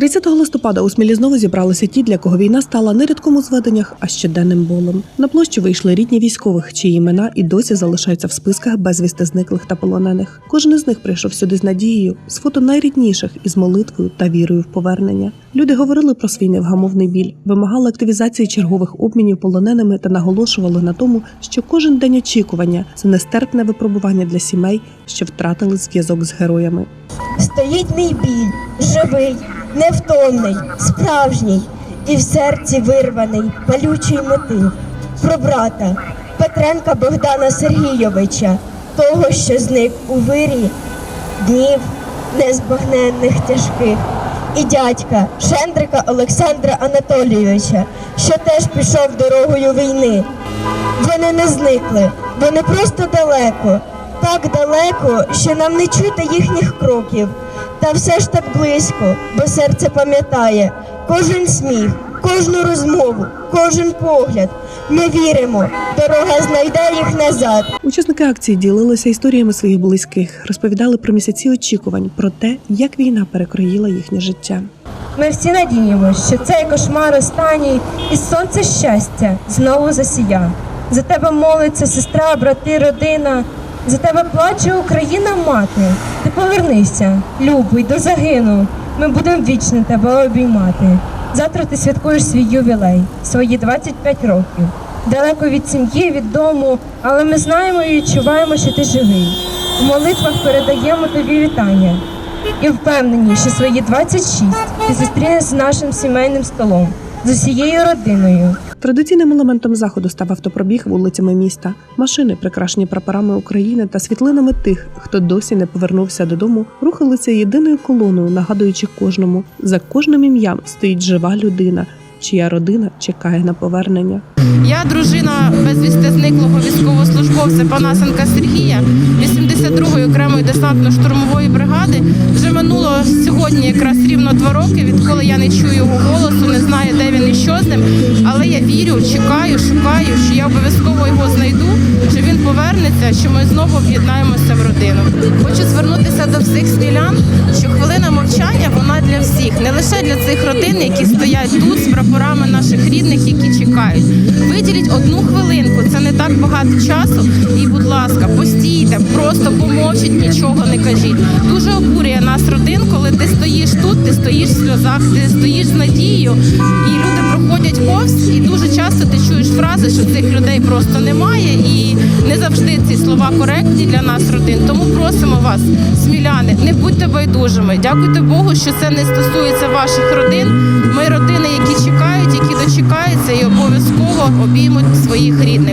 30 листопада у Смілі знову зібралися ті, для кого війна стала не рядком у зведеннях, а щоденним болем. На площу вийшли рідні військових, чиї імена і досі залишаються в списках безвісти зниклих та полонених. Кожен із них прийшов сюди з надією, з фото найрідніших із молитвою та вірою в повернення. Люди говорили про свій невгамовний біль, вимагали активізації чергових обмінів полоненими та наголошували на тому, що кожен день очікування це нестерпне випробування для сімей, що втратили зв'язок з героями. Стоїть мій біль, живий, невтомний, справжній, і в серці вирваний, палючий мотив про брата Петренка Богдана Сергійовича, того, що зник у вирі днів незбагненних тяжких, і дядька Шендрика Олександра Анатолійовича, що теж пішов дорогою війни. Вони не зникли, вони просто далеко, так далеко, що нам не чути їхніх кроків. Та все ж так близько, бо серце пам'ятає кожен сміх, кожну розмову, кожен погляд. Ми віримо, дорога знайде їх назад. Учасники акції ділилися історіями своїх близьких, розповідали про місяці очікувань, про те, як війна перекроїла їхнє життя. Ми всі надіємося, що цей кошмар останній і сонце щастя знову засія. За тебе молиться сестра, брати, родина. За тебе плаче Україна мати. Ти повернися, любий, до загину. Ми будемо вічно тебе обіймати. Завтра ти святкуєш свій ювілей, свої 25 років. Далеко від сім'ї, від дому, але ми знаємо і відчуваємо, що ти живий. В молитвах передаємо тобі вітання і впевнені, що свої 26 ти зустрінеш з нашим сімейним столом, з усією родиною. Традиційним елементом заходу став автопробіг вулицями міста. Машини, прикрашені прапорами України та світлинами тих, хто досі не повернувся додому, рухалися єдиною колоною, нагадуючи кожному, за кожним ім'ям стоїть жива людина, чия родина чекає на повернення. Я дружина безвісти зниклого військовослужбовця Панасенка Сергія 82-ї окремої десантно-штурмової бригади. Вже минуло сьогодні якраз рівно два роки, відколи я не чую його голосу, не знаю, де він і що з ним. Але я вірю, чекаю, шукаю, що я обов'язково його знайду, що він повернеться, що ми знову об'єднаємося в родину. Хочу звернутися до всіх смілян, що хвилина мовчання вона для всіх, не лише для цих родин, які стоять тут з прапорами наших рідних, які чекають. Виділіть одну хвилинку, це не так багато часу. І, будь ласка, постійте, просто помовчіть, нічого не кажіть. Дуже обурює нас родин, коли ти стоїш тут, ти стоїш в сльозах, ти стоїш з надією, і люди проходять повз, і дуже часто ти чуєш фрази, що цих людей просто немає, і не завжди ці слова коректні для нас, родин. Тому просимо вас, сміляни, не будьте байдужими. Дякуйте Богу, що це не стосується ваших родин. Ми родини, які чекають, які дочекаються і обов'язково обіймуть своїх рідних.